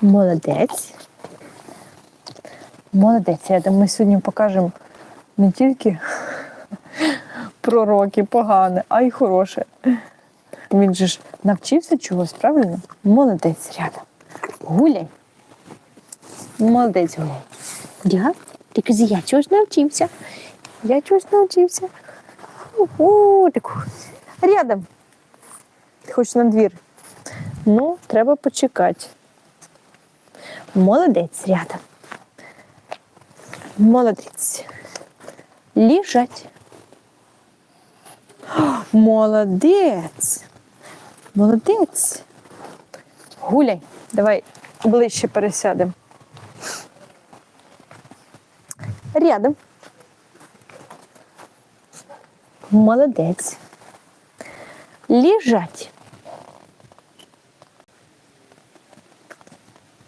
Молодець. Молодець. Я думаю, ми сьогодні покажемо не тільки пророки погане, а й хороше. Він же ж навчився чогось, правильно? Молодець рядом. Гуляй. Молодець гуляй. Я? Ти кажи, я чогось навчився. Я чогось навчився. О, таку. Рядом. Ти хочеш на двір? Ну, треба почекати. Молодець рядом. Молодець. Лежать. Молодець. Молодець. Гуляй. Давай ближче пересядемо. Рядом. Молодець. Лежать.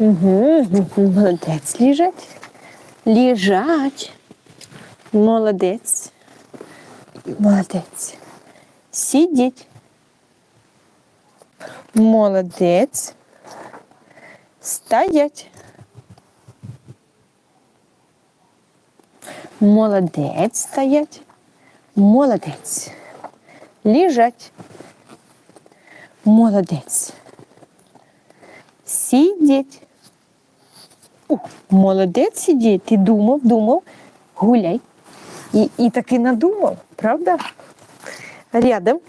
Угу, молодець. Лежать. Лежать. Молодець. Молодець. Сидіть. Молодець. Стоять. Молодець стоять. Молодець. Лежать. Молодець. Сидіть. О, молодець сидіть. Ти думав, думав. Гуляй. І, і таки надумав, правда? Рядом.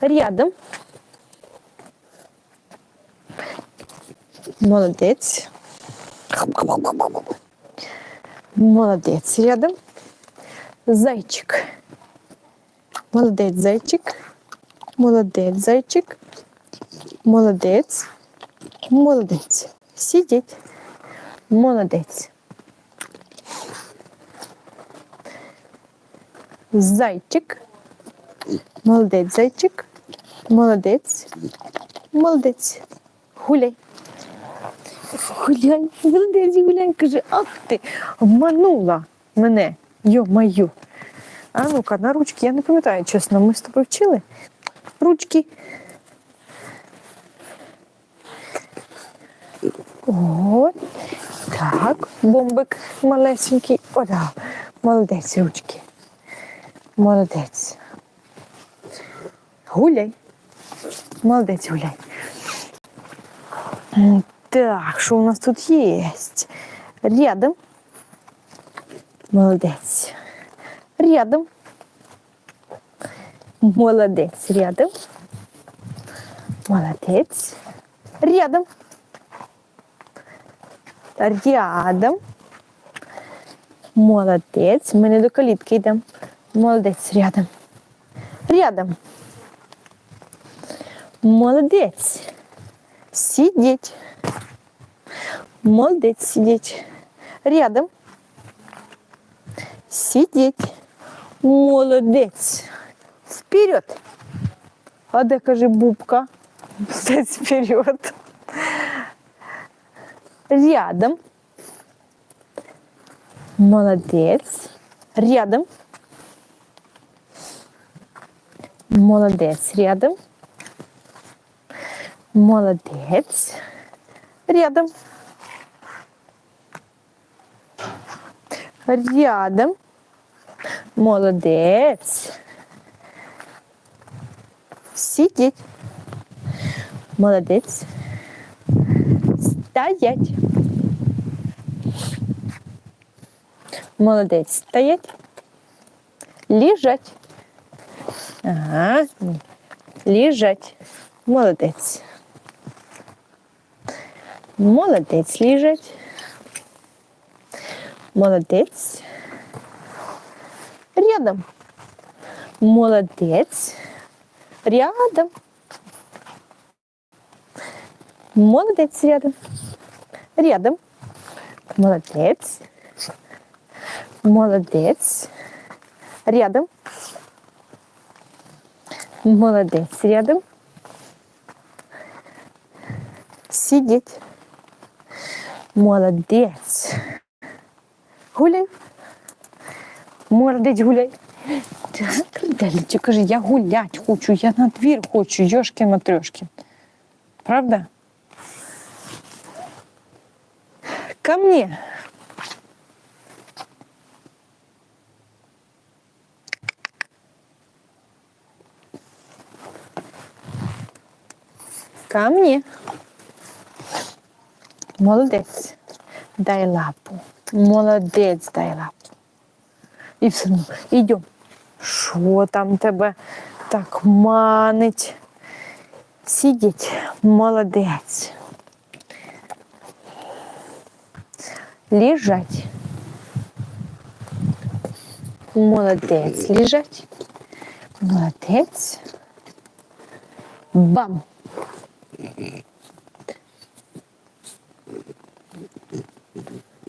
Рядом. Молодець. Молодець рядом. Зайчик. Молодець зайчик. Молодець зайчик. Молодець. Молодець. Сидіть. Молодець. Зайчик. Молодець зайчик. Молодець. Молодець. Гуляй. Гуляй, молодець, гуляй. Каже, ах ти, обманула мене. Йо-маю. А ну-ка, на ручки, я не пам'ятаю, чесно, ми з тобою вчили. Ручки. О, так, бомбик малесенький. О, да. Молодець, ручки. Молодець. Гуляй. Молодець, гуляй. Так, що у нас тут є? Рядом. Молодець. Рядом. Молодець. Рядом. Молодець. Рядом. Рядом. Молодець. Ми не до калітки йдемо. Молодець. Рядом. Рядом. Молодець. Сидіть. Молодець сидіть. Рядом. Сидіть. Молодець. Вперед. А де каже бубка? Молодець вперед. Рядом. Молодець. Рядом. Молодець. Рядом. Молодець. Рядом. Рядом. Молодець. Сидіть. Молодець. Стоять. Молодець. Стоять. Лежать. Ага. Лежать. Молодець. Молодець лежать. Молодець. Рядом. Молодець. Рядом. Молодець рядом. Рядом. Молодець. Молодець. Рядом. Молодець рядом. Сидіть. Молодець. Гуляй. Молодець гуляй. Так, Далічі, каже, я гулять хочу, я на двір хочу, йошки матрешки. Правда? Ко мне. Ко мне. Молодець. Дай лапу. Молодець, дай лапу. І все одно, йдемо. Що там тебе так манить? Сидіть, молодець. Лежать. Молодець. Лежать. Молодець. Бам.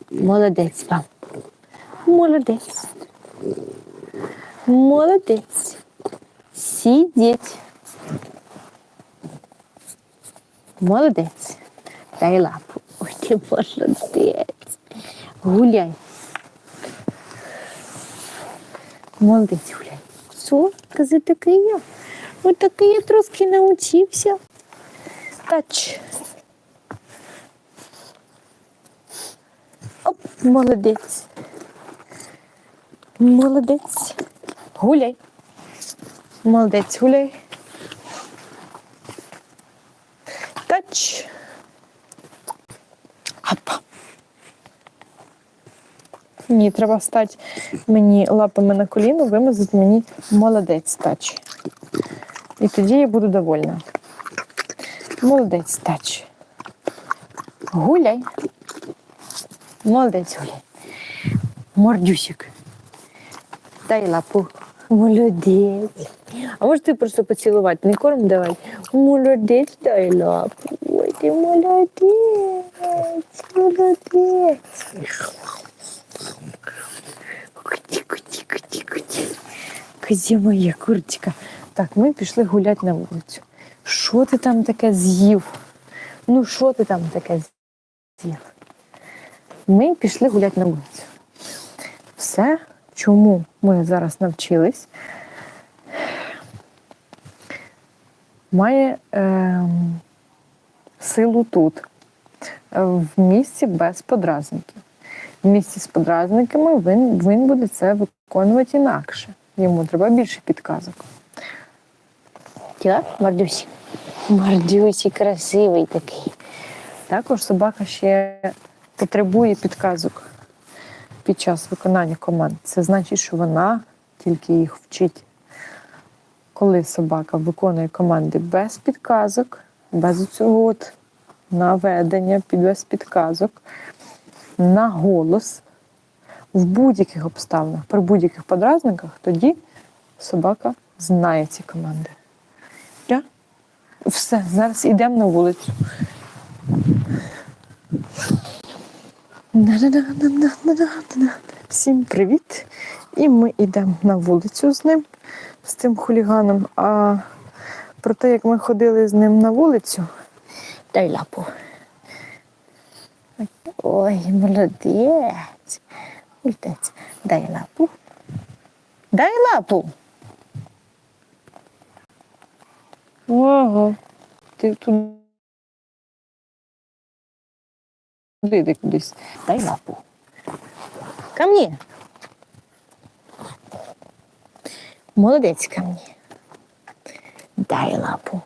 Молодець вам. Молодець. Молодець. Сидіть. Молодець. Дай лапу. Ой, ти молодець. Гуляй. Молодець гуляй. Що? Кази такий я. Ось такий я трошки навчився. Тач. Оп, молодець. Молодець. Гуляй. Молодець, гуляй. Тач. Апа. Ні, треба стати мені лапами на коліно, вимазати мені молодець тач. І тоді я буду довольна. Молодець тач. Гуляй. Молодець гуляй. Мордюсик. Дай лапу. Молодець. А може ти просто поцілувати, не корм давай. Молодець, дай лапу. Ой, ти молодець. Молодець. Козі моя курочка. Так, ми пішли гуляти на вулицю. Що ти там таке з'їв? Ну, що ти там таке з'їв? Ми пішли гуляти на вулицю. Все, чому ми зараз навчились, має ем, силу тут, е, в місці без подразників. В місці з подразниками він, він буде це виконувати інакше. Йому треба більше підказок. Тіла, Мардюсі. Мардюсі красивий такий. Також собака ще потребує підказок під час виконання команд. Це значить, що вона тільки їх вчить. Коли собака виконує команди без підказок, без цього от наведення, без підказок, на голос, в будь-яких обставинах, при будь-яких подразниках, тоді собака знає ці команди. Я? Все, зараз йдемо на вулицю. Всім привіт! І ми йдемо на вулицю з ним, з цим хуліганом. А про те, як ми ходили з ним на вулицю, дай лапу. Ой, молодець. Молодець. Дай лапу. Дай лапу. Ого. Ти тут. Йди кудись? Дай лапу. Ко мне. Молодець ко мне. Дай лапу.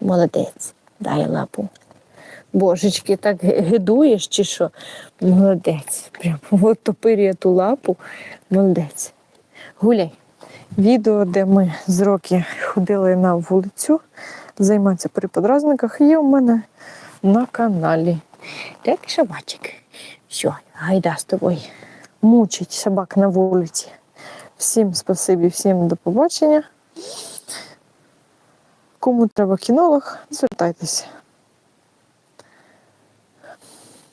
Молодець. Дай лапу. Божечки, так гидуєш чи що? Молодець. Прям от топирює ту лапу. Молодець. Гуляй. Відео, де ми з роки ходили на вулицю, займатися при подразниках, є у мене на каналі. Так, собачик. Все, гайда з тобою. Мучить собак на вулиці. Всім спасибі, всім до побачення. Кому треба кінолог, звертайтеся.